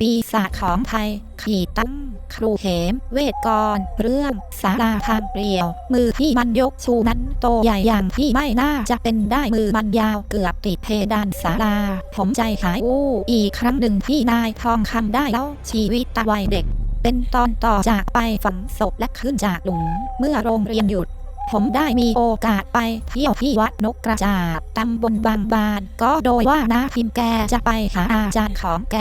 ปีศาจของไทย ขี่ตั้งครูเหม เวทกร เรื่องสาราทางเปลี่ยว มือที่มันยกชูนั้นโตใหญ่อย่างที่ไม่น่าจะเป็นได้มือมันยาวเกือบติดเพดานศาลาผมใจหายอู้อีกครั้งหนึ่งที่นายทองคำได้แล้วชีวิตตะวัยเด็ก เป็นตอนต่อจากไปฝังศพและขึ้นจากหลุม เมื่อโรงเรียนหยุด ผมได้มีโอกาสไปเที่ยวที่วัดนกกระจาบตำบลบางบาน ก็โดยว่านาพิมแกจะไปหาอาจารย์ของแก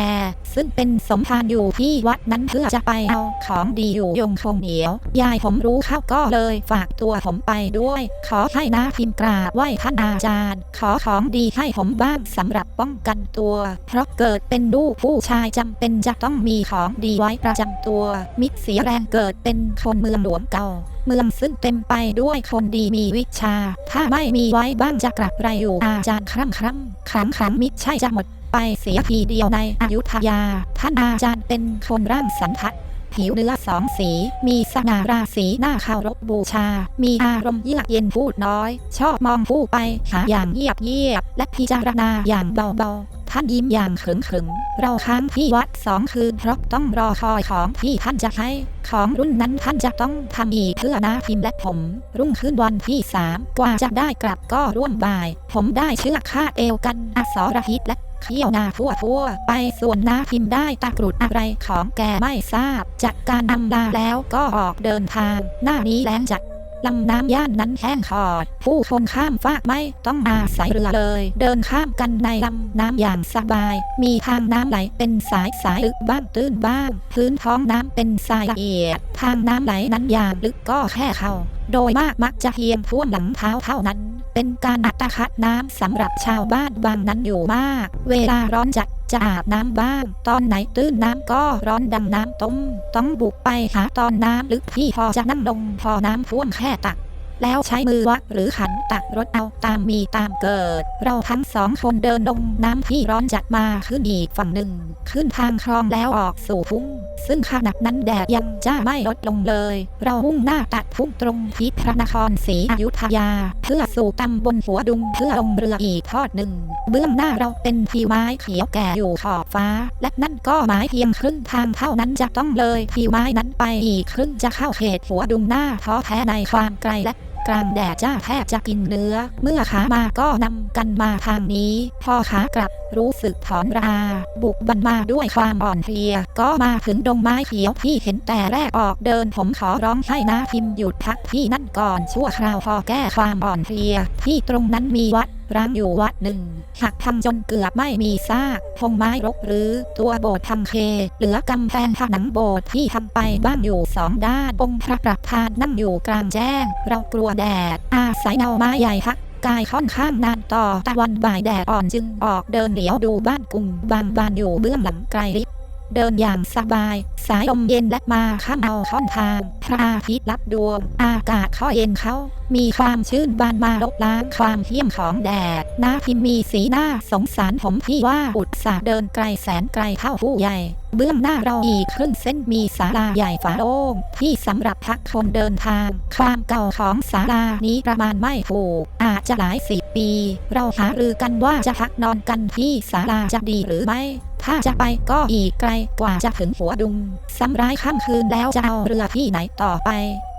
ซึ่งเป็นสมภารอยู่ที่วัดนั้นเพื่อจะไปเอาของดีอยู่ยงคงเหนียว ยายผมรู้เข้าก็เลยฝากตัวผมไปด้วย ขอให้นาพิมกราบไหว้ท่านอาจารย์ ขอของดีให้ผมบ้างสำหรับป้องกันตัว เพราะเกิดเป็นลูกผู้ชายจำเป็นจะต้องมีของดีไว้ประจำตัว มิตรเสียแรงเกิดเป็นคนเมืองหลวงเก่า เมืองซึ่งเต็มไปด้วยคนดีมีวิชา ถ้าไม่มีไว้บ้างจะกลับไรอยู่อาจารย์ครั้งครั้งครั้งครั้งมิใช่จะหมดไปเสียทีเดียวในอยุธยา ท่านอาจารย์เป็นคนร่างสันทัดผิวเนื้อสองสี มีสง่าราศีหน้าเคารพบูชา มีอารมณ์เยือกเย็นพูดน้อย ชอบมองผู้ไปหาอย่างเยียบเยียบและพิจารณาอย่างเบาๆ ท่านยิ้มอย่างขึงขึงเราค้างที่วัดสองคืนเพราะต้องรอคอยของที่ท่านจะให้ ของรุ่นนั้นท่านจะต้องทำอีกเพื่อนาพิมพ์และผม รุ่งขึ้นวันที่สามกว่าจะได้กลับก็ร่วมบ่าย ผมได้เชือกคาดเอวกันอสรพิษและเขี้ยวนาทั่วทั่วไปส่วนนาพิมพ์ได้ตะกรุดอะไรของแกไม่ทราบ จากการอำลาแล้วก็ออกเดินทาง หน้านี้แล้งจัด ลำน้ำย่านนั้นแห้งขอด ผู้คนข้ามฟากไม่ต้องอาศัยเรือเลย เดินข้ามกันในลำน้ำอย่างสบาย มีทางน้ำไหลเป็นสายสายลึกบ้างตื้นบ้าง พื้นท้องน้ำเป็นทรายละเอียด ทางน้ำไหลนั้นอย่างลึกก็แค่เข่าโดยมากมักจะเพียงท่วมหลังเท้าเท่านั้น เป็นการอัตคัดน้ำสำหรับชาวบ้านบางนั้นอยู่มาก เวลาร้อนจัด จะอาบน้ำบ้าง ตอนไหนตื้นน้ำก็ร้อนดังน้ำต้ม ต้องบุกไปหาตอนน้ำลึกที่พอจะนั่งลงพอน้ำท่วมแค่ตัก แล้วใช้มือวักหรือขันตักรถเอาตามมีตามเกิด เราทั้งสองคนเดินลงน้ำที่ร้อนจัดมาขึ้นอีกฝั่งหนึ่ง ขึ้นทางคลองแล้วออกสู่พุ่ง ซึ่งขณะนั้นแดดยังจ้าไม่ลดลงเลย เรามุ่งหน้าตัดพุ่งตรงที่พระนครศรีอยุธยา เพื่อสู่ตำบลหัวดุงเพื่อลงเรืออีกทอดหนึ่ง เบื้องหน้าเราเป็นทิวไม้เขียวแก่อยู่ขอบฟ้า และนั่นก็หมายเพียงครึ่งทางเท่านั้นจะต้องเลยทิวไม้นั้นไปอีกครึ่งจะเข้าเขตหัวดุงหน้าท้อแท้ในความไกลและ กลางแดดจ้าแทบจะกินเนื้อ เมื่อขามาก็นำกันมาทางนี้ พอขากลับรู้สึกถอนรา บุกบันมาด้วยความอ่อนเพลีย ก็มาถึงดงไม้เขียวที่เห็นแต่แรกออกเดินผมขอร้องให้นาพิมหยุดพักที่นั่นก่อนชั่วคราวพอแก้ความอ่อนเพลีย ที่ตรงนั้นมีวัด ร้างอยู่วัดหนึ่ง หักพังจนเกือบไม่มีซากพงไม้รกหรือตัวโบสถ์ทำเค เหลือกำแพงผนังโบสถ์ที่ทำไปบ้างอยู่สองด้าน องค์พระประธานนั่งอยู่กลางแจ้ง เรากลัวแดด อาศัยเงาไม้ใหญ่พักกายค่อนข้างนานต่อตะวันบ่ายแดดอ่อนจึงออกเดินเหลียวดูบ้านกลุ่มบางบานอยู่เบื้องหลังไกลลิบ เดินอย่างสบาย สายลมเย็นและมาข้ามเอาค่อนทางพระอาทิตย์รับดวง อากาศข้อเย็นเขา มีความชื่นบานมาลบล้างความเที่ยมของแดดหน้าพิมพ์มีสีหน้าสงสารผมที่ว่าอุตส่าห์เดินไกลแสนไกลเท่าผู้ใหญ่ เบื้องหน้าเราอีกครึ่งเส้นมีศาลาใหญ่ฝาโล่งที่สำหรับพักคนเดินทาง ความเก่าของศาลานี้ประมาณไม่ถูก อาจจะหลายสิบปี เราหารือกันว่าจะพักนอนกันที่ศาลาจะดีหรือไม่ถ้าจะไปก็อีกไกลกว่าจะถึงหัวดุงสำร้ายค่ำคืนแล้วจะเอาเรือที่ไหนต่อไป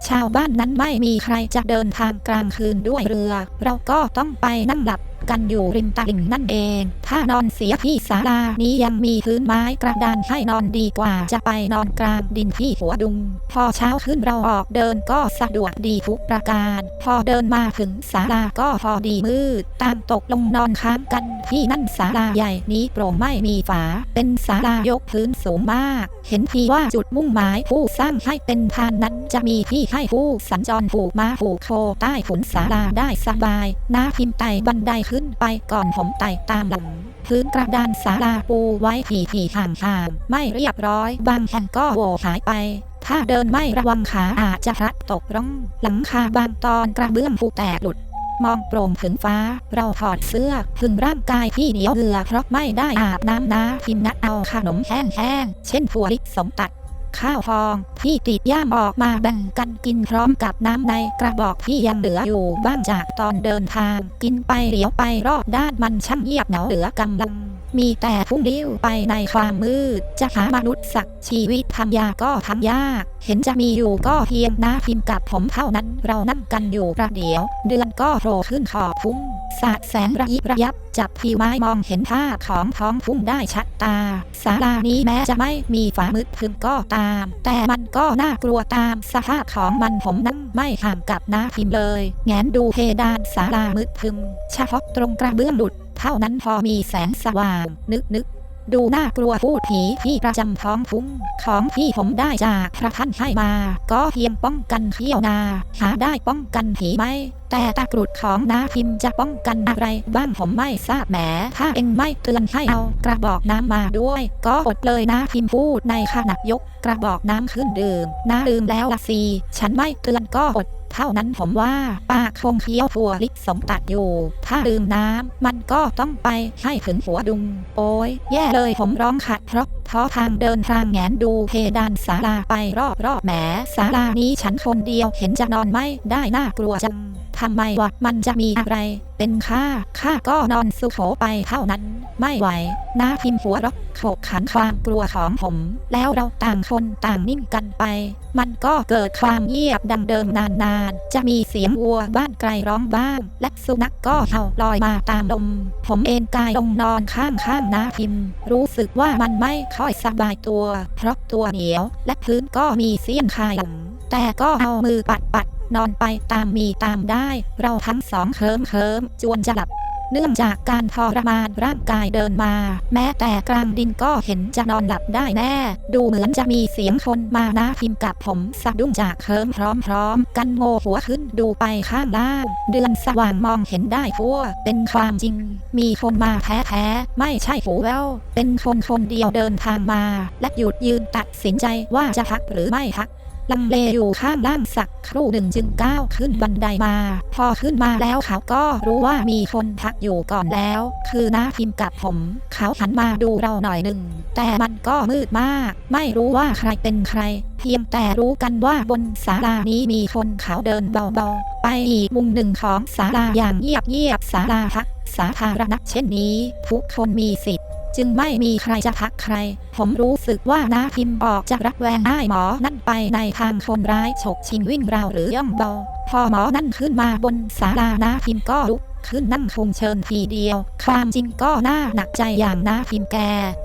ชาวบ้านนั้นไม่มีใครจะเดินทางกลางคืนด้วยเรือ เราก็ต้องไปนั่งหลับกันอยู่ริมตลิ่งนั่นเองถ้านอนเสียที่ศาลานี้ยังมีพื้นไม้กระดานให้นอนดีกว่าจะไปนอนกลางดินที่หัวดุง พอเช้าขึ้นเราออกเดินก็สะดวกดีทุกประการ พอเดินมาถึงศาลาก็พอดีมืดต่างตกลงนอนค้างกันที่นั่นศาลาใหญ่นี้โปร่งไม่มีฝา เป็นศาลายกพื้นสูงมาก เห็นทีว่าจุดมุ่งหมายผู้สร้างให้เป็นทานนั้นจะมีที่ให้ผู้สัญจรผูกม้าผูกโคใต้ถุนศาลาได้สบายน้าพิมพ์ไต่บันไดขึ้นไปก่อนผมไต่ตามหลัง พื้นกระดานศาลาปูไว้ผีผีห่างห่างๆไม่เรียบร้อย บางแห่งก็โหวหายไป ถ้าเดินไม่ระวังขาอาจจะพลัดตกร่อง หลังคาบางตอนกระเบื้องผูแตกหลุด มองโปร่งถึงฟ้า เราถอดเสื้อพึงร่างกายที่เหนียวเหงื่อเพราะไม่ได้อาบน้ำนะพิมพ์นัดเอาขนมแห้งๆเช่นถั่วลิสมตัด ข้าวฟองที่ติดย่ามออกมาแบ่งกันกินพร้อมกับน้ำในกระบอกที่ยังเหลืออยู่บ้างจากตอนเดินทาง กินไปเหลียวไปรอบด้านมันช่างเงียบเหงาเหลือกำลัง มีแต่พุ่งดิ้วไปในความมืด จะหามนุษย์สักชีวิตทำยากก็ทำยาก เห็นจะมีอยู่ก็เพียงน้าพิมพ์กับผมเท่านั้น เรานั่งกันอยู่ประเดี๋ยว เดือนก็โผล่ขึ้นขอบพุ่ง สาดแสงระยิบระยับ จับผีไม้มองเห็นภาพของท้องทุ่งได้ชัดตา ศาลานี้แม้จะไม่มีฝามืดพึมก็ตาม แต่มันก็น่ากลัวตามสภาพของมันผมนั้นไม่ห่างกับน้าพิมเลย แงนดูเพดานศาลามืดพึมเฉพาะตรงกระเบื้องหลุดเท่านั้นพอมีแสงสว่าง นึกนึก ดูน่ากลัวพูดผีที่ประจำท้องฟุ้งของที่ผมได้จากพระท่านให้มา ก็เพียงป้องกันเขี้ยวนา หาได้ป้องกันผีไหมแต่ตะกรุดของนาพิมจะป้องกันอะไรบ้างผมไม่ทราบแหมถ้าเองไม่เตือนให้เอากระบอกน้ำมาด้วย ก็อดเลยนะพิมพูดในขณะยก กระบอกน้ำขึ้นดื่มน้าลืมแล้วละสิฉันไม่เตือนก็อด เท่านั้นผมว่าปากคงเคี้ยวถั่วลิสมตัดอยู่ ถ้าลืมน้ำมันก็ต้องไปให้ถึงหัวดุง โอ้ยแย่เลยผมร้องขัดเพราะเพราะทางเดินทางแงนดูเพดานศาลาไปรอบรอบๆแหมศาลานี้ฉันคนเดียวเห็นจะนอนไม่ได้น่ากลัวจัง ทำไมวะมันจะมีอะไร เป็นข้าข้าก็นอนสุโขไปเท่านั้น ไม่ไหวน้าพิมพ์หัวรอกโขกขันความกลัวของผม แล้วเราต่างคนต่างนิ่งกันไป มันก็เกิดความเงียบดังเดิมนานๆ จะมีเสียงวัวบ้านไกลร้องบ้าง และสุนัขก็เห่าลอยมาตามลม ผมเอนกายลงนอนข้างข้างๆน้าพิมพ์ รู้สึกว่ามันไม่ค่อยสบายตัว เพราะตัวเหนียว และพื้นก็มีเสี้ยนคายแต่ก็เอามือปัดปัด นอนไปตามมีตามได้ เราทั้งสองเคิมเคิมจวนจะหลับ เนื่องจากการทรมานร่างกายเดินมา แม้แต่กลางดินก็เห็นจะนอนหลับได้แน่ ดูเหมือนจะมีเสียงคนมานะพิมพ์กับผมสะดุ้งจากเคิมพร้อมๆ กันโงหัวขึ้นดูไปข้างล่าง เดือนสว่างมองเห็นได้ทั่ว เป็นความจริง มีคนมาแท้ๆไม่ใช่หูแววเป็นคนคนเดียวเดินทางมา และหยุดยืนตัดสินใจว่าจะพักหรือไม่พัก ลังเลอยู่ข้างล่างสักครู่หนึ่งจึงก้าวขึ้นบันไดมา พอขึ้นมาแล้วเขาก็รู้ว่ามีคนพักอยู่ก่อนแล้ว คือน้าพิมพ์กับผม เขาหันมาดูเราหน่อยหนึ่ง แต่มันก็มืดมาก ไม่รู้ว่าใครเป็นใคร เพียงแต่รู้กันว่าบนศาลานี้มีคนเขาเดินเบาๆ ไปอีกมุมหนึ่งของศาลาอย่างเงียบๆศาลาพักสาธารณะเช่นนี้ทุกคนมีสิทธิ์ จึงไม่มีใครจะทักใคร ผมรู้สึกว่านาพิมพ์อกจะรับแวงอ้ายหมอนั่นไปในทางคนร้ายฉกชิงวิ่งราวหรือย่องเบาพอหมอนั่นขึ้นมาบนศาลานาพิมก็ลุกขึ้นนั่งคงเชิญทีเดียว ความจริงก็น่าหนักใจอย่างนาพิมแก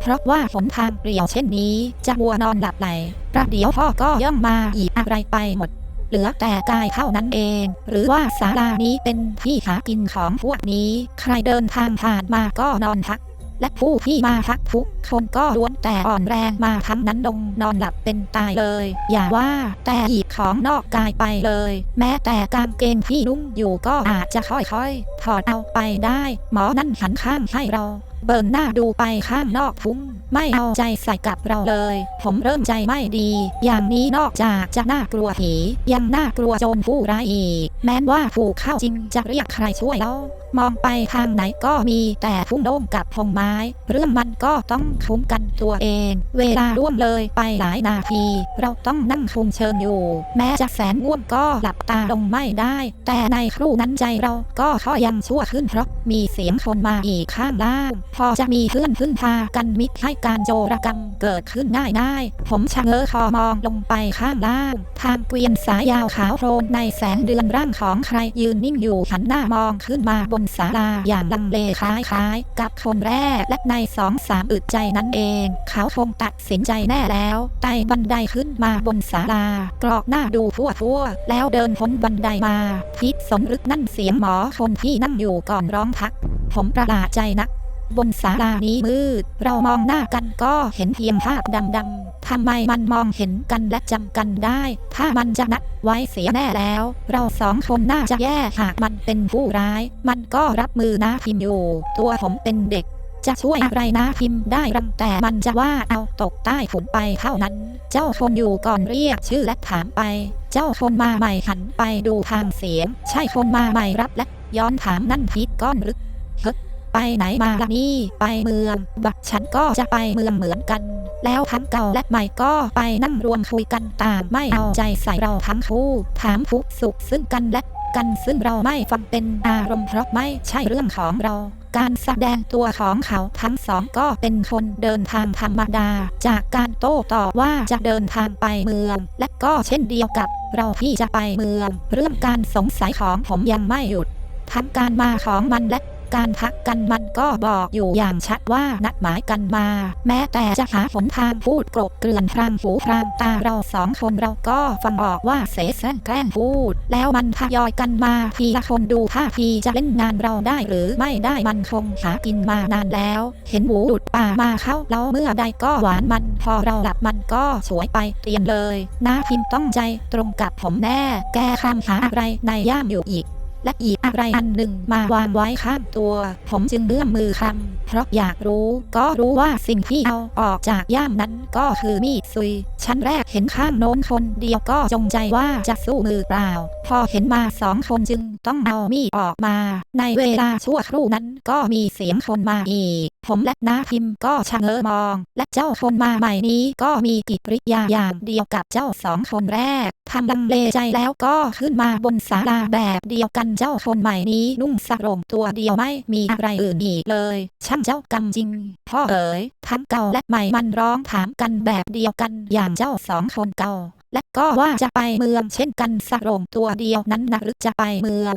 เพราะว่าหนทางเปลี่ยวเช่นนี้จะมัวนอนหลับไหลประเดี๋ยวพ่อก็ย่องมาอีกอะไรไปหมด เหลือแต่กายเท่านั้นเอง หรือว่าศาลานี้เป็นที่หากินของพวกนี้ ใครเดินทางผ่านมาก็นอนพัก และผู้ที่มาพักทุกคนก็ล้วนแต่อ่อนแรงมาทั้งนั้นลงนอนหลับเป็นตายเลย อย่าว่าแต่หยิบของนอกกายไปเลย แม้แต่กางเกงที่นุ่งอยู่ก็อาจจะค่อยๆ ถอดเอาไปได้ หมอนั่นหันข้างให้เราเบิร์นหน้าดูไปข้างนอกฟุ้งไม่เอาใจใส่กับเราเลย ผมเริ่มใจไม่ดี อย่างนี้นอกจากจะน่ากลัวผียังน่ากลัวโจรผู้ร้ายอีก แม้ว่าผูกเข้าจริงจะเรียกใครช่วยแล้ว มองไปทางไหนก็มีแต่พุ่งโด่งกับพงไม้ เรื่องมันก็ต้องคุ้มกันตัวเอง เวลาร่วงเลยไปหลายนาที เราต้องนั่งคุมเชิญอยู่ แม้จะแสนง่วงก็หลับตาลงไม่ได้ แต่ในครู่นั้นใจเราก็ค่อยังชั่วขึ้นเพราะมีเสียงคนมาอีกข้างล่าง พอจะมีเพื่อนพึ่งพากันมิตรให้การโจรกรรมเกิดขึ้นง่ายได้ผมชะเง้อคอมองลงไปข้างล่าง ทางเกวียนสายยาวขาวโพลนในแสงเดือนร่างของใครยืนนิ่งอยู่หันหน้ามองขึ้นมาบนนศาลาอย่างลังเลคล้ายๆ กับคนแรกและในสองสามอึดใจนั้นเอง เขาคงตัดสินใจแน่แล้วไต่บันไดขึ้นมาบนศาลากรอกหน้าดูทั่วทั่วแล้วเดินพ้นบันไดมาพิษสมรึกนั่นเสียงหมอคนที่นั่งอยู่ก่อนร้องทัก ผมประหลาดใจนัก บนศาลานี้มืด เรามองหน้ากันก็เห็นเพียงภาพดำๆ ทำไมมันมองเห็นกันและจำกันได้ ถ้ามันจะนัดไว้เสียแน่แล้ว เราสองคนน่าจะแย่หากมันเป็นผู้ร้าย มันก็รับมือนะพิมอยู่ ตัวผมเป็นเด็กจะช่วยอะไรนะพิมพ์ได้รังแต่มันจะว่าเอาตกใต้ฝุ่นไปเท่านั้น เจ้าคนอยู่ก่อนเรียกชื่อและถามไป เจ้าคนมาใหม่หันไปดูทางเสียง ใช่คนมาใหม่รับและย้อนถามนั่นพิษก้อนหรือ ไปไหนมาล่ะนี่ ไปเมืองบักฉันก็จะไปเมืองเหมือนกัน แล้วทั้งเก่าและใหม่ก็ไปนั่งรวมคุยกันตางไม่เอาใจใส่เราทั้งคู่ถามทุกสุขซึ่งกันและกันซึ่งเราไม่ฟังเป็นอารมณ์เพราะไม่ใช่เรื่องของเรา การแสดงตัวของเขาทั้งสองก็เป็นคนเดินทางธรรมดา จากการโต้ตอบว่าจะเดินทางไปเมือง และก็เช่นเดียวกับเราที่จะไปเมือง เรื่องการสงสัยของผมยังไม่หยุดทั้งการมาของมันและ การพักกันมันก็บอกอยู่อย่างชัดว่านัดหมายกันมา แม้แต่จะหาหนทางพูดกลบเกลื่อนพรางหูพรางตาเราสองคนเราก็ฟังออกว่าเสแสร้งแกล้งพูด แล้วมันทยอยกันมาทีละคนดูท่าทีจะเล่นงานเราได้หรือไม่ได้มันคงหากินมานานแล้ว เห็นหมูดุดป่ามาเข้าแล้วเมื่อใดก็หวานมันพอเราหลับมันก็สวยไปเตียนเลยนาพิมพ์ต้องใจตรงกับผมแน่ แกคำหาอะไรในย่ามอยู่อีก และหยิบอะไรอันหนึ่งมาวางไว้ข้างตัว ผมจึงเลื่อมมือคำเพราะอยากรู้ ก็รู้ว่าสิ่งที่เอาออกจากย่ามนั้นก็คือมีดซุย ชั้นแรกเห็นข้างโน้นคนเดียวก็จงใจว่าจะสู้มือเปล่า พอเห็นมาสองคนจึงต้องเอามีดออกมา ในเวลาชั่วครู่นั้นก็มีเสียงคนมาอีก ผมและนาพิมก็ชะเง้อมอง และเจ้าคนมาใหม่นี้ก็มีกิริยาอย่างเดียวกับเจ้าสองคนแรกทำลังเลใจแล้วก็ขึ้นมาบนศาลาแบบเดียวกันเจ้าคนใหม่นี้นุ่งสรงตัวเดียวไม่มีอะไรอื่นอีกเลย ช่างเจ้ากรรมจริง พ่อเอ๋ยทั้งเก่าและใหม่มันร้องถามกันแบบเดียวกันอย่างเจ้าสองคนเก่าและก็ว่าจะไปเมืองเช่นกันสรงตัวเดียวนั้นนะหรือจะไปเมือง